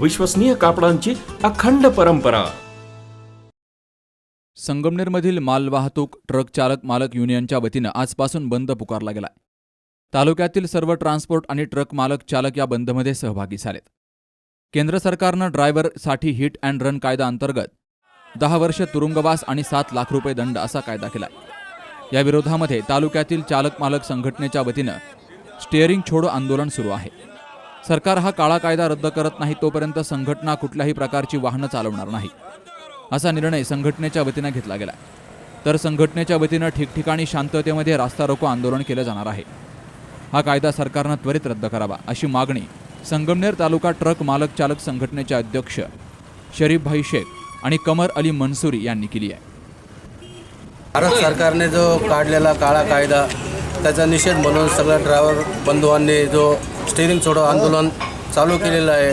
विश्वसनीय कापडांची अखंड परंपरा. संगमनेरमधील मालवाहतूक ट्रक चालक मालक युनियनच्या वतीनं आजपासून बंद पुकारला गेलाय. तालुक्यातील सर्व ट्रान्सपोर्ट आणि ट्रक मालक चालक या बंदमध्ये सहभागी झालेत. केंद्र सरकारनं ड्रायव्हरसाठी हिट अँड रन कायदा अंतर्गत दहा वर्ष तुरुंगवास आणि सात लाख रुपये दंड असा कायदा केला या विरोधामध्ये तालुक्यातील चालक मालक संघटनेच्या वतीनं स्टिअरिंग छोडो आंदोलन सुरू आहे. सरकार हा काळा कायदा रद्द करत नाही तोपर्यंत संघटना कुठल्याही प्रकारची वाहनं चालवणार नाही. असा निर्णय संघटनेच्या वतीनं घेतला गेला तर संघटनेच्या वतीनं ठिकठिकाणी शांततेमध्ये रास्ता रोको आंदोलन केलं जाणार आहे. हा कायदा सरकारनं त्वरित रद्द करावा अशी मागणी संगमनेर तालुका ट्रक मालक चालक संघटनेचे अध्यक्ष शरीफभाई शेख आणि कमर अली मनसुरी यांनी केली आहे. भारत सरकारने जो काढलेला काळा कायदा त्याचा निषेध म्हणून सगळ्या ड्रायव्हर बंधुवांनी जो स्टेरिंग सोडो आंदोलन चालू केलेलं आहे.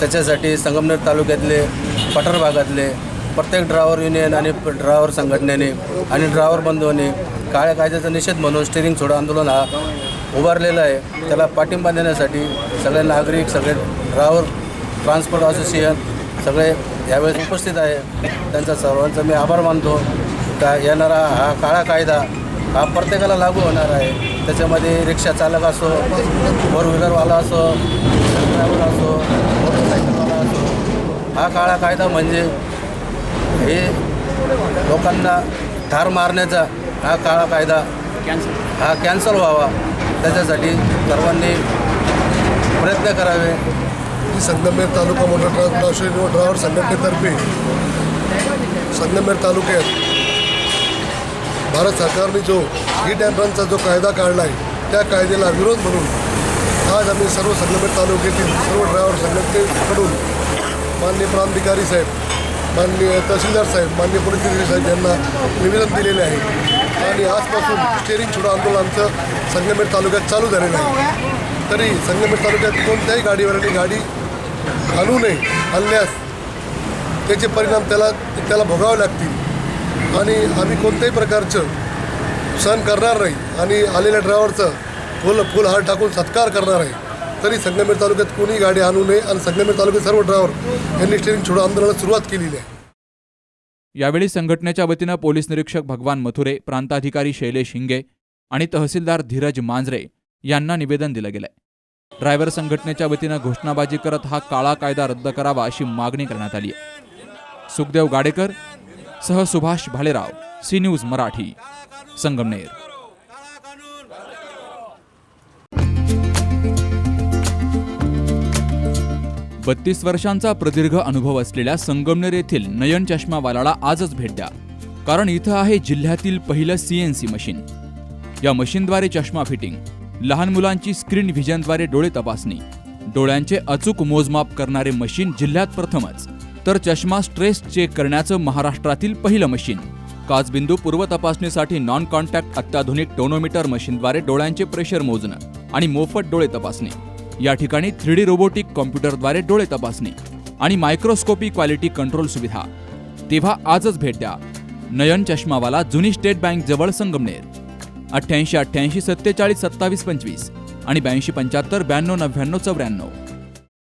त्याच्यासाठी संगमनेर तालुक्यातले पठार भागातले प्रत्येक ड्रायव्हर युनियन आणि ड्रायव्हर संघटनेने आणि ड्रायव्हर बंधूंनी काळ्या कायद्याचा निषेध म्हणून स्टेरिंग सोडो आंदोलन हा उभारलेला आहे. त्याला पाठिंबा देण्यासाठी सगळे नागरिक सगळे ड्रायव्हर ट्रान्सपोर्ट असोसिएशन सगळे यावेळेस उपस्थित आहे. त्यांचा सर्वांचा मी आभार मानतो. का येणारा हा काळा कायदा हा प्रत्येकाला लागू होणार आहे. त्याच्यामध्ये रिक्षा चालक असो फोर व्हीलरवाला असो ड्रायव्हर असो मोटरसायकलवाला असो हा काळा कायदा म्हणजे हे लोकांना ठार मारण्याचा हा काळा कायदा हा कॅन्सल व्हावा. त्याच्यासाठी सर्वांनी प्रयत्न करावे. संगमेर तालुका मोटर व ड्रायव्हर संघटनेतर्फे संगमेर तालुक्यात भारत सरकारने जो हिट अँड रनचा जो कायदा काढला आहे त्या कायद्याला विरोध म्हणून आज आम्ही सर्व संगमेर तालुक्यातील सर्व ड्रायव्हर संघटनेकडून माननीय प्रांतिकारी साहेब माननीय तहसीलदार साहेब माननीय पोलीस साहेब यांना निवेदन दिलेले आहे. आणि आजपासून स्टेरिंग छोडो आंदोलन आमचं संगमेर तालुक्यात चालू झालेलं आहे. तरी संगमेर तालुक्यात कोणत्याही गाडीवाल्याने गाडी आणू नये आणल्यास त्याचे परिणाम त्याला त्याला भोगावे लागतील. आणि आम्ही कोणत्याही प्रकारचं सहन करणार नाही. आणि आलेल्या ड्रायव्हरचं फुल फुल हार टाकून सत्कार करणार आहे. तरी संगमेर तालुक्यात कोणी गाडी आणू नये आणि संगमेर तालुक्यात सर्व ड्रायव्हर यांनी स्टेरिंग छोडो आंदोलनाला सुरुवात केलेली आहे. यावेळी संघटनेच्या वतीनं पोलीस निरीक्षक भगवान मथुरे प्रांताधिकारी शैलेश हिंगे आणि तहसीलदार धीरज मांजरे यांना निवेदन दिलं गेलंय. ड्रायव्हर संघटनेच्या वतीनं घोषणाबाजी करत हा काळा कायदा रद्द करावा अशी मागणी करण्यात आली आहे. सुखदेव गाडेकर सह सुभाष भालेराव सी न्यूज मराठी संगमनेर. बत्तीस वर्षांचा प्रदीर्घ अनुभव असलेल्या संगमनेर येथील नयन चष्मावालाला आजच भेट द्या. कारण इथं आहे जिल्ह्यातील पहिलं सीएनसी मशीन. या मशीनद्वारे चष्मा फिटिंग लहान मुलांची स्क्रीन व्हिजनद्वारे डोळे तपासणी डोळ्यांचे अचूक मोजमाप करणारे मशीन जिल्ह्यात प्रथमच. तर चष्मा स्ट्रेस चेक करण्याचं महाराष्ट्रातील पहिलं मशीन. काचबिंदू पूर्व तपासणीसाठी नॉन कॉन्टॅक्ट अत्याधुनिक टोनोमीटर मशीनद्वारे डोळ्यांचे प्रेशर मोजणं आणि मोफत डोळे तपासणी. या ठिकाणी थ्री डी रोबोटिक कॉम्प्युटरद्वारे डोळे तपासणी आणि मायक्रोस्कोपी क्वालिटी कंट्रोल सुविधा. तेव्हा आजच भेट द्या. नयन चष्मावाला जुनी स्टेट बँक जवळ संगमनेर. अठ्ठ्याऐंशी अठ्ठ्याऐंशी सत्तेचाळीस सत्तावीस पंचवीस आणि ब्याऐंशी पंच्याहत्तर ब्याण्णव नव्याण्णव चौऱ्याण्णव.